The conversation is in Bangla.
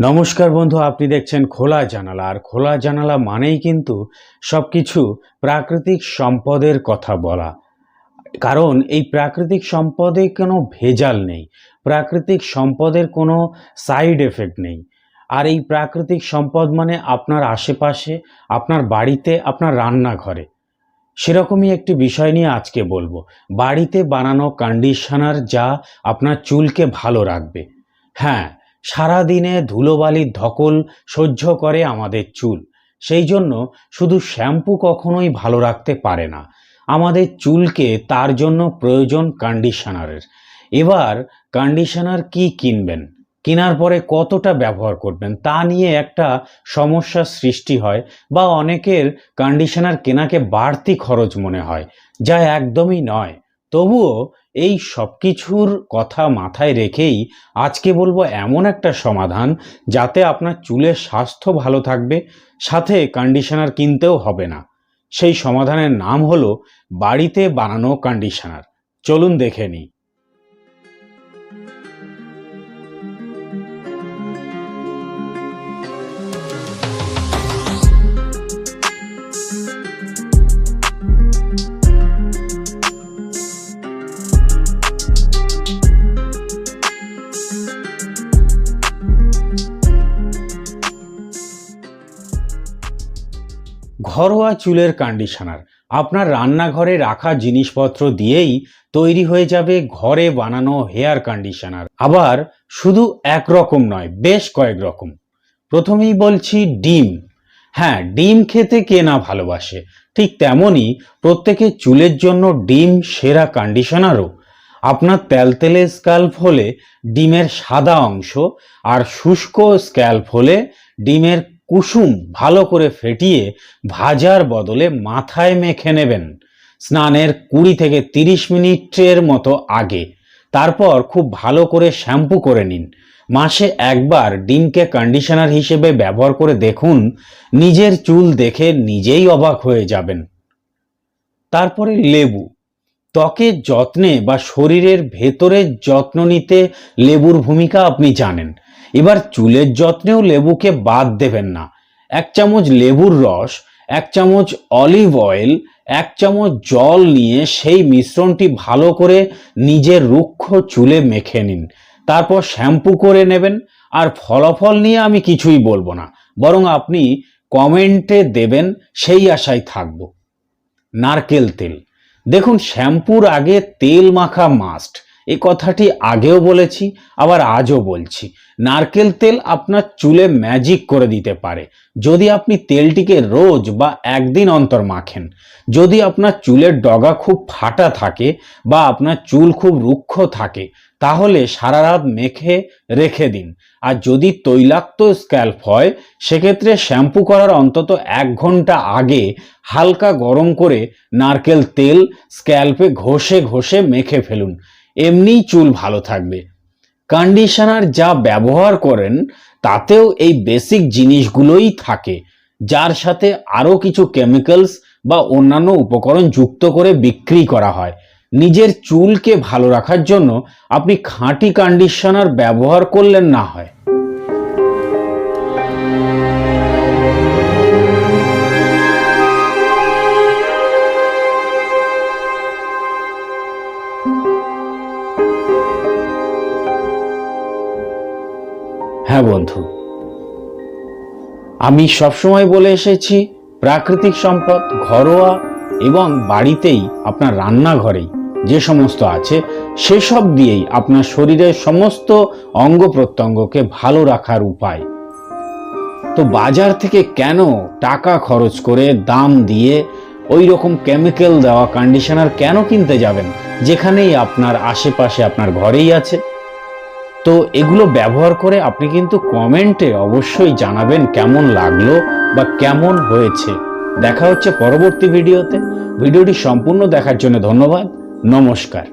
নমস্কার বন্ধু, আপনি দেখছেন খোলা জানালা। আর খোলা জানালা মানেই কিন্তু সব কিছু প্রাকৃতিক সম্পদের কথা বলা। কারণ এই প্রাকৃতিক সম্পদে কোনো ভেজাল নেই। প্রাকৃতিক সম্পদের কোনো সাইড এফেক্ট নেই। আর এই প্রাকৃতিক সম্পদ মানে আপনার আশেপাশে, আপনার বাড়িতে, আপনার রান্নাঘরে। সেরকমই একটি বিষয় নিয়ে আজকে বলব। বাড়িতে বানানো কন্ডিশনার যা আপনার চুলকে ভালো রাখবে। হ্যাঁ সারাদিনে ধুলোবালির ধকল সহ্য করে আমাদের চুল। সেই জন্য শুধু শ্যাম্পু কখনোই ভালো রাখতে পারে না। আমাদের চুলকে তার জন্য প্রয়োজন কন্ডিশনারের এবার কন্ডিশনার কি কিনবেন? কেনার পরে কতটা ব্যবহার করবেন? তা নিয়ে একটা সমস্যার সৃষ্টি হয় বা অনেকের কন্ডিশনার কেনাকে বাড়তি খরচ মনে হয়, যা একদমই নয়। তবুও এই সব কিছুর কথা মাথায় রেখেই আজকে বলব এমন একটা সমাধান যাতে আপনার চুলের স্বাস্থ্য ভালো থাকবে, সাথে কন্ডিশনার কিনতেও হবে না। সেই সমাধানের নাম হলো বাড়িতে বানানো কন্ডিশনার চলুন দেখে নিই। ঘরোয়া চুলের কন্ডিশনার আপনার রান্নাঘরে রাখা জিনিসপত্র দিয়েই তৈরি হয়ে যাবে ঘরে বানানো হেয়ার কন্ডিশনার আবার শুধু এক রকম নয়, বেশ কয়েক রকম। প্রথমেই বলছি ডিম। হ্যাঁ ডিম খেতে কে না ভালোবাসে? ঠিক তেমনই প্রত্যেকে চুলের জন্য ডিম সেরা কন্ডিশনারও আপনার তেলতেলে স্ক্যাল্প হলে ডিমের সাদা অংশ আর শুষ্ক স্ক্যাল্প হলে ডিমের কুসুম ভালো করে ফেটিয়ে ভাজার বদলে মাথায় মেখে নেবেন। স্নানের কুড়ি থেকে তিরিশ মিনিটের মতো আগে। তারপর খুব ভালো করে শ্যাম্পু করে নিন। মাসে একবার ডিমকে কন্ডিশনার হিসেবে ব্যবহার করে দেখুন, নিজের চুল দেখে নিজেই অবাক হয়ে যাবেন। তারপরে লেবু। ত্বকের যত্নে বা শরীরের ভেতরের যত্ন নিতে লেবুর ভূমিকা আপনি জানেন। এবার চুলের যত্নেও লেবুকে বাদ দেবেন না। এক চামচ লেবুর রস, এক চামচ অলিভ অয়েল, এক চামচ জল নিয়ে সেই মিশ্রণটি ভালো করে নিজের রুক্ষ চুলে মেখে নিন। তারপর শ্যাম্পু করে নেবেন। আর ফলাফল নিয়ে আমি কিছুই বলব না। বরং আপনি কমেন্টে দেবেন, সেই আশায় থাকব। নারকেল তেল। দেখুন, শ্যাম্পুর আগে তেল মাখা মাস্ট। এই কথাটি আগেও বলেছি, আবার আজও বলছি। নারকেল তেল আপনার চুলে ম্যাজিক করে দিতে পারে। যদি আপনি তেলটিকে রোজ বা একদিন অন্তর মাখেন, যদি আপনার চুলের ডগা খুব ফাটা থাকে বা আপনার চুল খুব রুক্ষ থাকে, তাহলে সারা রাত মেখে রেখে দিন। আর যদি তৈলাক্ত স্ক্যাল্প হয়, সেক্ষেত্রে শ্যাম্পু করার অন্তত এক ঘণ্টা আগে হালকা গরম করে নারকেল তেল স্ক্যাল্পে ঘষে ঘষে মেখে ফেলুন। এমনিই চুল ভালো থাকবে। কন্ডিশনার যা ব্যবহার করেন, তাতেও এই বেসিক জিনিসগুলোই থাকে, যার সাথে আরও কিছু কেমিক্যালস বা অন্যান্য উপকরণ যুক্ত করে বিক্রি করা হয়। নিজের চুলকে ভালো রাখার জন্য আপনি খাঁটি কন্ডিশনার ব্যবহার করলেন না হয়। হ্যাঁ বন্ধু। আমি সবসময় বলে এসেছি, প্রাকৃতিক সম্পদ, ঘরোয়া এবং বাড়িতেই আপনার রান্নাঘরেই যে সমস্ত আছে, সেসব দিয়েই আপনার শরীরের সমস্ত অঙ্গ প্রত্যঙ্গকে ভালো রাখার উপায়। তো বাজার থেকে কেন টাকা খরচ করে দাম দিয়ে ওই রকম কেমিক্যাল দেওয়া কন্ডিশনার কেন কিনতে যাবেন, যেখানেই আপনার আশেপাশে আপনার ঘরেই আছে? তো এগুলো ব্যবহার করে আপনি কিন্তু কমেন্টে অবশ্যই জানাবেন কেমন লাগল বা কেমন হয়েছে। দেখা হচ্ছে পরবর্তী ভিডিওতে। ভিডিওটি সম্পূর্ণ দেখার জন্য ধন্যবাদ। নমস্কার।